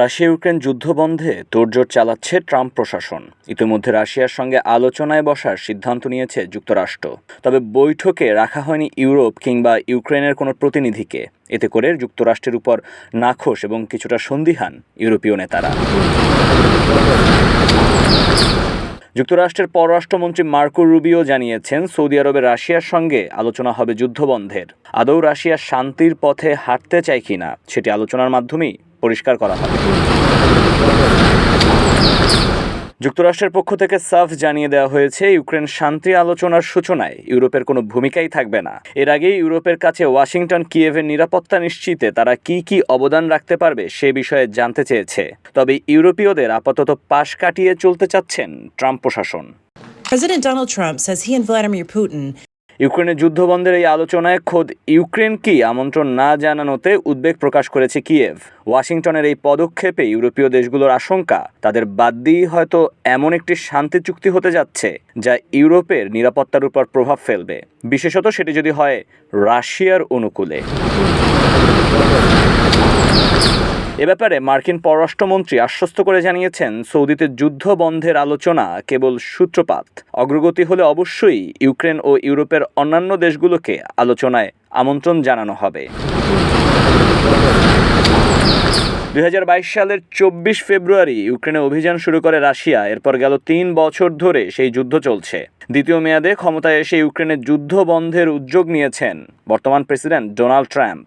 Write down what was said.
Russia Ukraine যুদ্ধ বন্ধে তোড়জোড় চালাচ্ছে ট্রাম্প প্রশাসন। ইতিমধ্যে রাশিয়ার সঙ্গে আলোচনায় বসার সিদ্ধান্ত নিয়েছে যুক্তরাষ্ট্র। তবে বৈঠকে রাখা হয়নি ইউরোপ কিংবা ইউক্রেনের কোনো প্রতিনিধিকে। এতে করে যুক্তরাষ্ট্রের উপর নাখোশ এবং কিছুটা সন্দিহান ইউরোপীয় নেতারা। যুক্তরাষ্ট্রের পররাষ্ট্রমন্ত্রী মার্কো রুবিও জানিয়েছেন, সৌদি আরবে রাশিয়ার সঙ্গে আলোচনা হবে যুদ্ধবন্ধের। আদৌ রাশিয়া শান্তির পথে হাঁটতে চায় কিনা, সেটি আলোচনার মাধ্যমেই পরিষ্কার করা হবে। যুক্তরাষ্ট্রের পক্ষ থেকে সাফ জানিয়ে দেওয়া হয়েছে, ইউক্রেন শান্তি আলোচনার সূচনায় ইউরোপের কোনো ভূমিকাই থাকবে না। এর আগেই ইউরোপের কাছে ওয়াশিংটন, কিয়েভের নিরাপত্তা নিশ্চিতে তারা কি কি অবদান রাখতে পারবে সে বিষয়ে জানতে চেয়েছে। তবে ইউরোপীয়দের আপাতত পাশ কাটিয়ে চলতে চাচ্ছেন ট্রাম্প প্রশাসন। President Donald Trump says he and Vladimir Putin ইউক্রেনের যুদ্ধবন্ধের এই আলোচনায় খোদ ইউক্রেনকেই আমন্ত্রণ না জানানোতে উদ্বেগ প্রকাশ করেছে কিয়েভ? ওয়াশিংটনের এই পদক্ষেপে ইউরোপীয় দেশগুলোর আশঙ্কা, তাদের বাদ দিয়েই হয়তো এমন একটি শান্তি চুক্তি হতে যাচ্ছে, যা ইউরোপের নিরাপত্তার উপর প্রভাব ফেলবে। বিশেষত সেটি যদি হয় রাশিয়ার অনুকূলে। এ ব্যাপারে মার্কিন পররাষ্ট্রমন্ত্রী আশ্বস্ত করে জানিয়েছেন, সৌদিতে যুদ্ধ বন্ধের আলোচনা কেবল সূত্রপাত। অগ্রগতি হলে অবশ্যই ইউক্রেন ও ইউরোপের অন্যান্য দেশগুলোকে আলোচনায় আমন্ত্রণ জানানো হবে। দু হাজার বাইশ সালের চব্বিশ ফেব্রুয়ারি ইউক্রেনে অভিযান শুরু করে রাশিয়া, এরপর গেল তিন বছর ধরে সেই যুদ্ধ চলছে। দ্বিতীয় মেয়াদে ক্ষমতায় এসে ইউক্রেনের যুদ্ধ বন্ধের উদ্যোগ নিয়েছেন বর্তমান প্রেসিডেন্ট ডোনাল্ড ট্রাম্প।